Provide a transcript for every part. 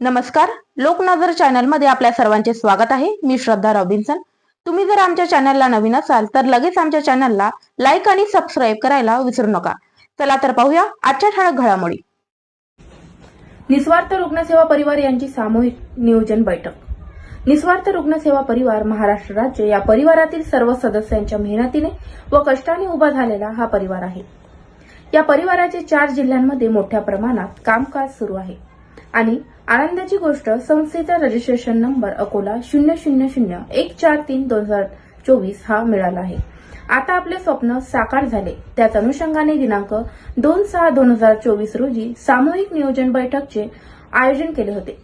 नमस्कार. लोकनजर चॅनलमध्ये आपल्या सर्वांचे स्वागत आहे. मी श्रद्धा रॉबिन्सन. तुम्ही जर आमच्या चॅनलला नवीन असाल तर लगेच आमच्या चॅनलला लाईक आणि सबस्क्राईब करायला विसरू नका. चला तर पाहूया आजच्या ठळक घडामोडी. निस्वार्थ रुग्णसेवा परिवार यांची सामूहिक नियोजन बैठक. निस्वार्थ रुग्णसेवा परिवार महाराष्ट्र राज्य या परिवारातील सर्व सदस्यांच्या मेहनतीने व कष्टाने उभा झालेला हा परिवार आहे. या परिवाराचे चार जिल्ह्यांमध्ये मोठ्या प्रमाणात कामकाज सुरू आहे. आणि आनंदाची गोष्ट संस्थेचा रजिस्ट्रेशन नंबर अकोला शून्य शून्य शून्य एक चार तीन दोन हजार चोवीस हा मिळाला आहे. आता आपले स्वप्न साकार झाले. त्याच अनुषंगाने दिनांक दोन सहा दोन हजार चोवीस रोजी सामूहिक नियोजन बैठकचे आयोजन केले होते.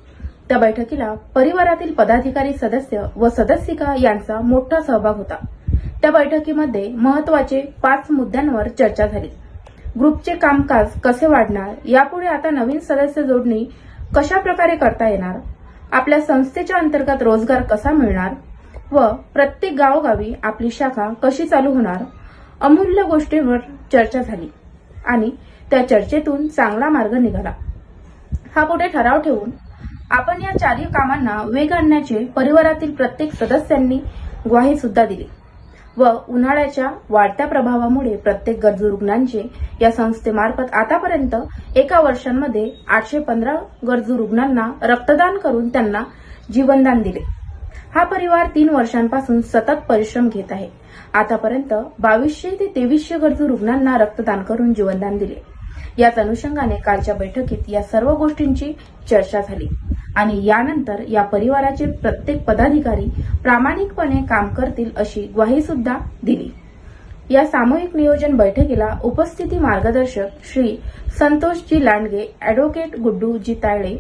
त्या बैठकीला परिवारातील पदाधिकारी सदस्य व सदस्यिका यांचा मोठा सहभाग होता. त्या बैठकीमध्ये महत्त्वाचे पाच मुद्द्यांवर चर्चा झाली. ग्रुपचे कामकाज कसे वाढणार यापुढे आता नवीन सदस्य जोडणी कशा प्रकारे करता येणार? आपल्या संस्थेच्या अंतर्गत रोजगार कसा मिळणार? व प्रत्येक गावोगावी आपली शाखा कशी चालू होणार? अमूल्य गोष्टींवर चर्चा झाली आणि त्या चर्चेतून चांगला मार्ग निघाला. हा पुढे ठराव ठेवून आपण या चारही कामांना वेग आणण्याचे परिवारातील प्रत्येक सदस्यांनी ग्वाही सुद्धा दिली. व उन्हाळ्याच्या वाढत्या प्रभावामुळे प्रत्येक गरजू रुग्णांचे या संस्थेमार्फत आतापर्यंत एका वर्षांमध्ये आठशे पंधरा गरजू रुग्णांना रक्तदान करून त्यांना जीवनदान दिले. हा परिवार तीन वर्षांपासून सतत परिश्रम घेत आहे. आतापर्यंत बावीसशे ते तेवीसशे गरजू रुग्णांना रक्तदान करून जीवनदान दिले. याच अनुषंगाने कालच्या बैठकीत या सर्व गोष्टींची चर्चा झाली. आणि यानंतर या परिवाराचे प्रत्येक पदाधिकारी प्रामाणिकपणे काम करतील अशी ग्वाही सुद्धा दिली. या सामूहिक नियोजन बैठकीला उपस्थिती मार्गदर्शक श्री संतोषजी लांडगे अॅडव्होकेट गुड्डूजी तायडे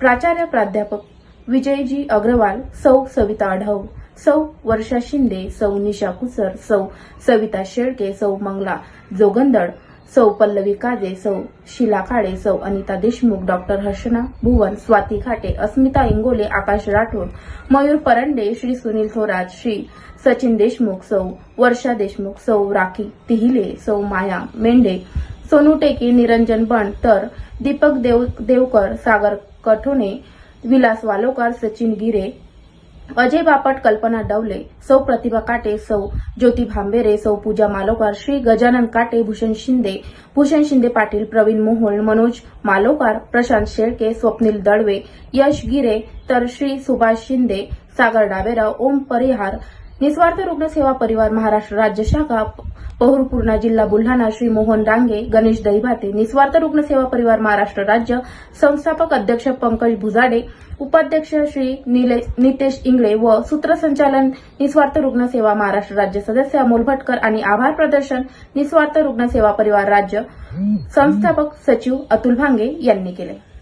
प्राचार्य प्राध्यापक विजयजी अग्रवाल सौ सविता आढाव सौ वर्षा शिंदे सौ निशा कुसर सौ सविता शेळके सौ मंगला जोगंदड सौ पल्लवी काजे सौ शिला काळे सौ अनिता देशमुख डॉक्टर हर्षना भुवन स्वाती खाटे अस्मिता इंगोले आकाश राठोड मयूर परंडे श्री सुनील थोरात श्री सचिन देशमुख सौ वर्षा देशमुख सौ राखी तिहिले सौ माया मेंढे सोनू टेके निरंजन बन तर दीपक देव देवकर सागर कठोणे विलास वालोकर सचिन गिरे अजय बापट कल्पना डवले सौ प्रतिभा काटे सौ ज्योती भांबेरे सौ पूजा मालोकार श्री गजानन काटे भूषण शिंदे भूषण शिंदे पाटील प्रवीण मोहोळ मनोज मालोकार प्रशांत शेळके स्वप्नील दळवे यश गिरे तर श्री सुभाष शिंदे सागर डावेराव ओम परिहार निस्वार्थ रुग्णसेवा परिवार महाराष्ट्र राज्य शाखा पहुर पूर्णा जिल्हा बुलढाणा श्री मोहन रांगे गणेश दैभाते निस्वार्थ रुग्णसेवा परिवार महाराष्ट्र राज्य संस्थापक अध्यक्ष पंकज भुजाडे उपाध्यक्ष श्री नितेश इंगळे व सूत्रसंचालन निस्वार्थ रुग्णसेवा महाराष्ट्र राज्य सदस्य अमोल भटकर आणि आभार प्रदर्शन निस्वार्थ रुग्णसेवा परिवार राज्य संस्थापक सचिव अतुल भांगे यांनी केले.